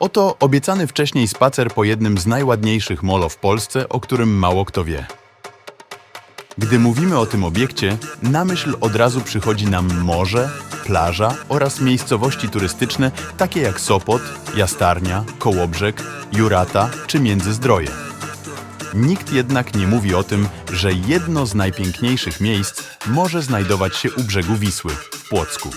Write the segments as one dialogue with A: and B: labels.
A: Oto obiecany wcześniej spacer po jednym z najładniejszych molo w Polsce, o którym mało kto wie. Gdy mówimy o tym obiekcie, na myśl od razu przychodzi nam morze, plaża oraz miejscowości turystyczne takie jak Sopot, Jastarnia, Kołobrzeg, Jurata czy Międzyzdroje. Nikt jednak nie mówi o tym, że jedno z najpiękniejszych miejsc może znajdować się u brzegu Wisły, w Płocku.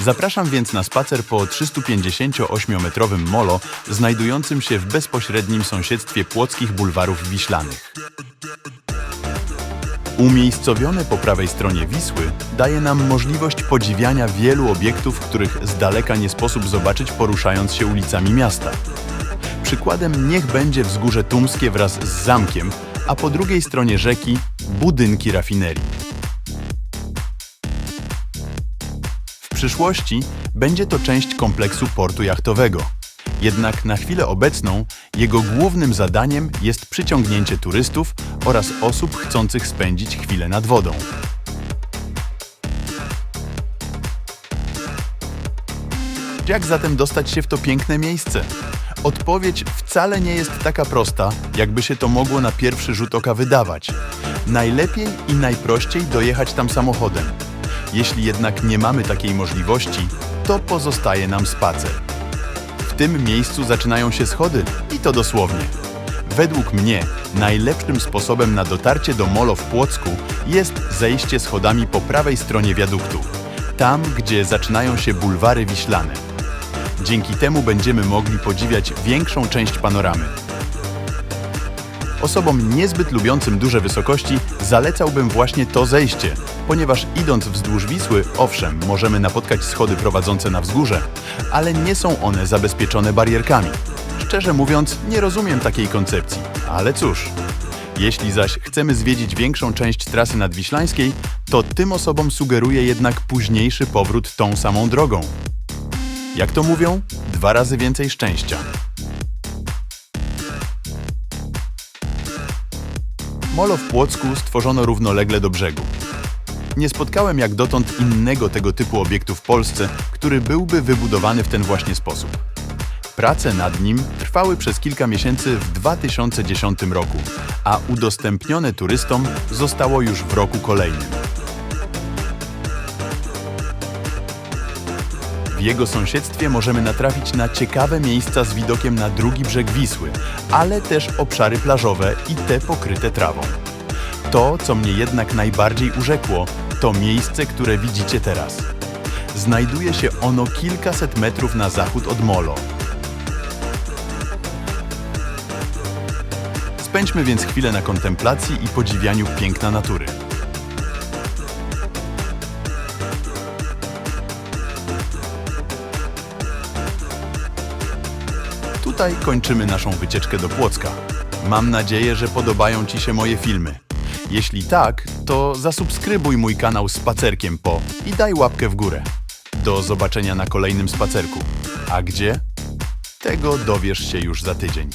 A: Zapraszam więc na spacer po 358-metrowym molo, znajdującym się w bezpośrednim sąsiedztwie płockich bulwarów wiślanych. Umiejscowione po prawej stronie Wisły daje nam możliwość podziwiania wielu obiektów, których z daleka nie sposób zobaczyć poruszając się ulicami miasta. Przykładem niech będzie wzgórze Tumskie wraz z zamkiem, a po drugiej stronie rzeki budynki rafinerii. Przyszłości będzie to część kompleksu portu jachtowego. Jednak na chwilę obecną jego głównym zadaniem jest przyciągnięcie turystów oraz osób chcących spędzić chwilę nad wodą. Jak zatem dostać się w to piękne miejsce? Odpowiedź wcale nie jest taka prosta, jakby się to mogło na pierwszy rzut oka wydawać. Najlepiej i najprościej dojechać tam samochodem. Jeśli jednak nie mamy takiej możliwości, to pozostaje nam spacer. W tym miejscu zaczynają się schody i to dosłownie. Według mnie najlepszym sposobem na dotarcie do molo w Płocku jest zejście schodami po prawej stronie wiaduktu, tam gdzie zaczynają się bulwary wiślane. Dzięki temu będziemy mogli podziwiać większą część panoramy. Osobom niezbyt lubiącym duże wysokości zalecałbym właśnie to zejście, ponieważ idąc wzdłuż Wisły, owszem, możemy napotkać schody prowadzące na wzgórze, ale nie są one zabezpieczone barierkami. Szczerze mówiąc, nie rozumiem takiej koncepcji, ale cóż. Jeśli zaś chcemy zwiedzić większą część trasy nadwiślańskiej, to tym osobom sugeruję jednak późniejszy powrót tą samą drogą. Jak to mówią? Dwa razy więcej szczęścia. Molo w Płocku stworzono równolegle do brzegu. Nie spotkałem jak dotąd innego tego typu obiektu w Polsce, który byłby wybudowany w ten właśnie sposób. Prace nad nim trwały przez kilka miesięcy w 2010 roku, a udostępnione turystom zostało już w roku kolejnym. W jego sąsiedztwie możemy natrafić na ciekawe miejsca z widokiem na drugi brzeg Wisły, ale też obszary plażowe i te pokryte trawą. To, co mnie jednak najbardziej urzekło, to miejsce, które widzicie teraz. Znajduje się ono kilkaset metrów na zachód od Molo. Spędźmy więc chwilę na kontemplacji i podziwianiu piękna natury. Tutaj kończymy naszą wycieczkę do Płocka. Mam nadzieję, że podobają Ci się moje filmy. Jeśli tak, to zasubskrybuj mój kanał Spacerkiem po i daj łapkę w górę. Do zobaczenia na kolejnym spacerku. A gdzie? Tego dowiesz się już za tydzień.